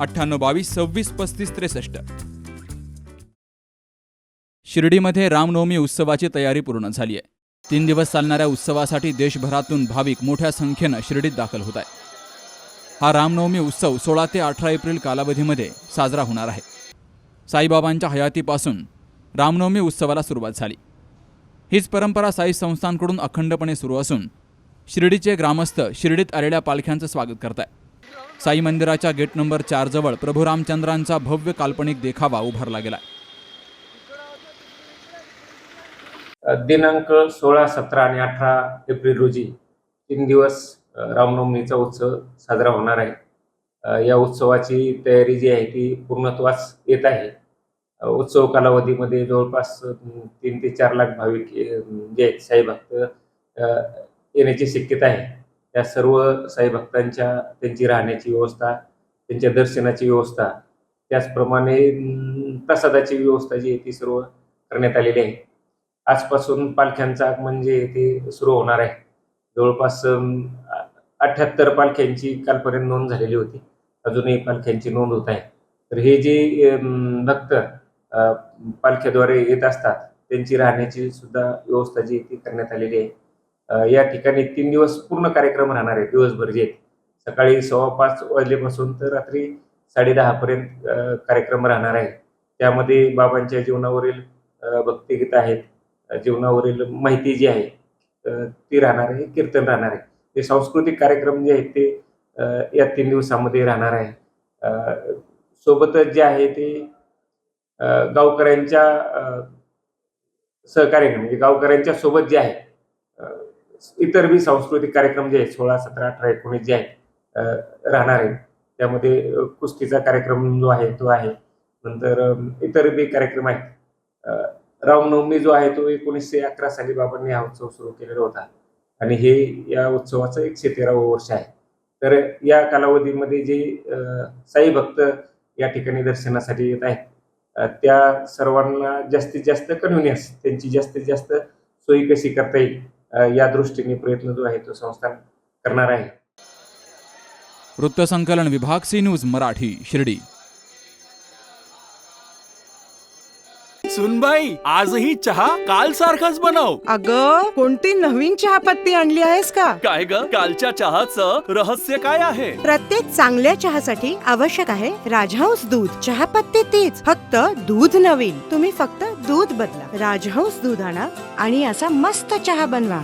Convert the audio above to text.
अठ्ठ्याण्णव बावीस सव्वीस पस्तीस त्रेसष्ट. शिर्डीमध्ये रामनवमी उत्सवाची तयारी पूर्ण झाली आहे. तीन दिवस चालणाऱ्या उत्सवासाठी देशभरातून भाविक मोठ्या संख्येनं शिर्डीत दाखल होत आहे हा रामनवमी उत्सव सोळा ते अठरा एप्रिल कालावधीमध्ये साजरा होणार आहे. साईबाबांच्या हयातीपासून रामनवमी उत्सवाला सुरुवात झाली. हीच परंपरा साई संस्थांकडून अखंडपणे सुरू असून शिर्डीचे ग्रामस्थ शिर्डीत आलेल्या पालख्यांचं स्वागत करत आहे साई मंदिराच्या गेट नंबर चारजवळ प्रभू रामचंद्रांचा भव्य काल्पनिक देखावा उभारला गेला दिनांक सोळा सतरा आणि अठरा एप्रिल रोजी तीन दिवस रामनवमीचा उत्सव साजरा होणार आहे. या उत्सवाची तयारी जी आहे ती पूर्णत्वास येत आहे. उत्सव कालावधीमध्ये जवळपास तीन ते चार लाख भाविक जे आहेत साई भक्त येण्याची शक्यता आहे. त्या सर्व साई भक्तांच्या त्यांची राहण्याची व्यवस्था त्यांच्या दर्शनाची व्यवस्था त्याचप्रमाणे प्रसादाची व्यवस्था जी आहे ती सर्व करण्यात आलेली आहे. आजपासून पालख्यांचं आगमन जे ते सुरू होणार आहे. जवळपास अठ्याहत्तर पालख्यांची कालपर्यंत नोंद झालेली होती. अजूनही पालख्यांची नोंद होत आहे. तर हे जे भक्त पालख्याद्वारे येत असतात त्यांची राहण्याची सुद्धा व्यवस्था जी आहे ती करण्यात आलेली आहे. या ठिकाणी तीन दिवस पूर्ण कार्यक्रम राहणार आहे दिवसभर जे आहेत. सकाळी सव्वा पाच वाजलेपासून तर रात्री साडेदहापर्यंत कार्यक्रम राहणार आहे. त्यामध्ये बाबांच्या जीवनावरील भक्तिगीत आहेत. जीवनावरील माहिती जी आहे ती राहणार आहे कीर्तन राहणार आहे. ते सांस्कृतिक कार्यक्रम जे आहेत ते या तीन दिवसामध्ये राहणार आहे. सोबतच जे आहे ते गावकऱ्यांच्या सहकार्याने म्हणजे गावकऱ्यांच्या सोबत जे आहे इतर बी सांस्कृतिक कार्यक्रम जे आहेत सोळा सतरा अठरा एकोणीस जे आहेत राहणार आहेत. त्यामध्ये कुस्तीचा कार्यक्रम जो आहे तो आहे. नंतर इतर बी कार्यक्रम आहेत. रामनवमी जो आहे तो एकोणीसशे अकरा साली बाबांनी हा उत्सव सुरू केलेला होता. आणि हे या उत्सवाचं एकशे तेरावं वर्ष आहे. तर या कालावधीमध्ये जे साई भक्त या ठिकाणी दर्शनासाठी येत आहेत त्या सर्वांना जास्तीत जास्त कन्व्हिनियन्स त्यांची जास्तीत जास्त सोयी कशी करता येईल? या दृष्टीने प्रयत्न जो आहे तो संस्थान करणार आहे. वृत्तसंकलन विभाग सी न्यूज मराठी शिर्डी. सुनबाई आजही चहा काल सारखाच बनव. अग कोणती नवीन चहापत्ती आणली आहेस का? काय ग? कालच्या चहाचं रहस्य काय आहे? प्रत्येक चांगल्या चहासाठी आवश्यक आहे राजहंस दूध. चहापत्ती तीच फक्त दूध नवीन. तुम्ही फक्त दूध बदला. राजहंस दूध आणा आणि असा मस्त चहा बनवा.